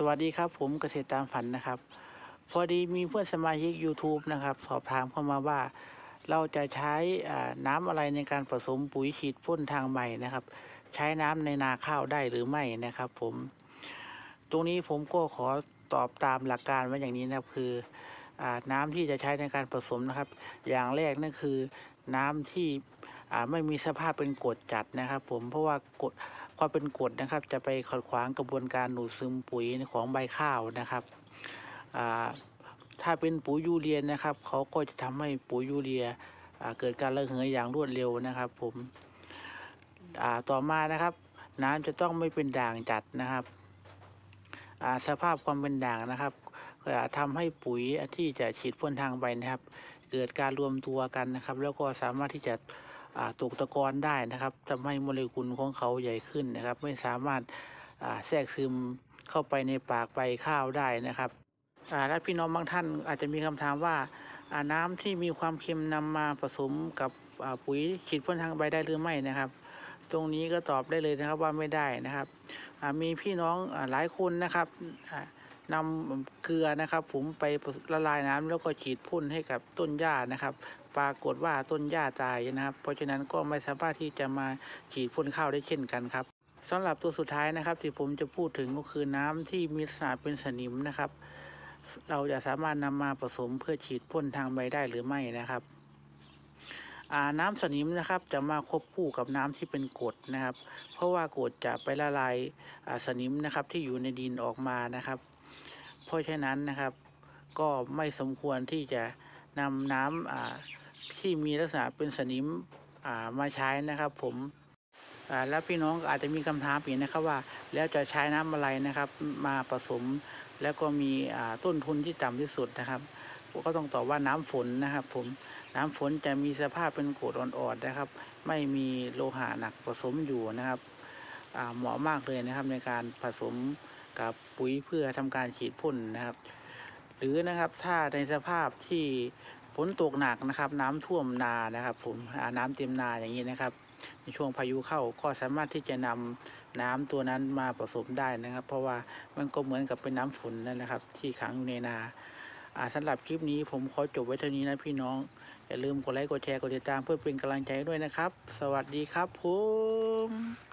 สวัสดีครับผมเกษตรตามฝันนะครับ พอดีมีเพื่อนสมาชิก YouTube นะครับ สอบถามเข้ามาว่า เราจะใช้น้ำอะไรในการผสมปุ๋ยฉีดพ่นทางใบนะครับ ใช้น้ำในนาข้าวได้หรือไม่นะครับผม ตรงนี้ผมก็ขอตอบตามหลักการไว้อย่างนี้นะครับ คืออน้ำที่จะใช้ในการผสมนะครับ อย่างแรกนั่นคือน้ำที่ ไม่มีสภาพเป็นกรดจัดนะครับ ผมเพราะว่ากรดความเป็นกรดนะครับ จะไปขัดขวางกระบวนการดูดซึมปุ๋ยของใบข้าวนะครับถ้าเป็นปุ๋ยยูเรียนะครับเขาก็จะทำให้ปุ๋ยยูเรียเกิดการระเหยอย่างรวดเร็วนะครับ ผมต่อมานะครับ น้ำจะต้องไม่เป็นด่างจัดนะครับสภาพความเป็นด่างนะครับก็อาจทำให้ปุ๋ยที่จะฉีดพ่นทางใบนะครับ เกิดการรวมตัวกันนะครับ แล้วก็สามารถที่จะ ตกตะกอนได้นะครับทำให้โมเลกุลของเขาใหญ่ขึ้นนะครับ ไม่สามารถแทรกซึมเข้าไปในปากใบข้าวได้นะครับและพี่น้องบางท่านอาจจะมีคำถามว่าน้ำที่มีความเค็มนำมาผสมกับปุ๋ยฉีดพ่นทางใบได้หรือไม่นะครับ ตรงนี้ก็ตอบได้เลยนะครับว่าไม่ได้นะครับมีพี่น้องหลายคนนะครับ นำเกลือนะครับ ผมไปละลายน้ำแล้วก็ฉีดพ่นให้กับต้นหญ้านะครับ ปรากฏว่าต้นหญ้าตายนะครับ เพราะฉะนั้นก็ไม่สามารถที่จะมาฉีดพ่นข้าวได้เช่นกันครับสำหรับตัวสุดท้ายนะครับ ที่ผมจะพูดถึงก็คือน้ำที่มีลักษณะเป็นสนิมนะครับ เราจะสามารถนำมาผสมเพื่อฉีดพ่นทางใบได้หรือไม่นะครับน้ำสนิมนะครับจะมาควบคู่กับน้ำที่เป็นกรดนะครับ เพราะว่ากรดจะไปละลายสนิมนะครับที่อยู่ในดินออกมานะครับ เพราะฉะนั้นนะครับ ก็ไม่สมควรที่จะนำน้ำที่มีลักษณะเป็นสนิมามาใช้นะครับ ผมแล้วพี่น้องอาจจะมีคำถามอีกนะครับว่า แล้วจะใช้น้ำอะไรนะครับ มาผสม แล้วก็มีต้นทุนที่ต่ำที่สุดนะครับก็ต้องตอบว่าน้ำฝนนะครับ ผมน้ำฝนจะมีสภาพเป็นกรดอ่อนๆนะครับ ไม่มีโลหะหนักผสมอยู่นะครับเหมาะมากเลยนะครับในการผสม กับปุ๋ยเพื่อทำการฉีดพ่นนะครับ หรือนะครับถ้าในสภาพที่ฝนตกหนักนะครับ น้ำท่วมนานะครับ ผมน้ำเต็มนาอย่างนี้นะครับ ในช่วงพายุเข้าก็สามารถที่จะนำน้ำตัวนั้นมาผสมได้นะครับ เพราะว่ามันก็เหมือนกับเป็นน้ำฝนนั่นนะครับ ที่ขังอยู่ในนาสำหรับคลิปนี้ผมขอจบไว้เท่านี้นะพี่น้อง อย่าลืมกดไลค์กดแชร์กดติดตามเพื่อเป็นกำลังใจด้วยนะครับ สวัสดีครับผม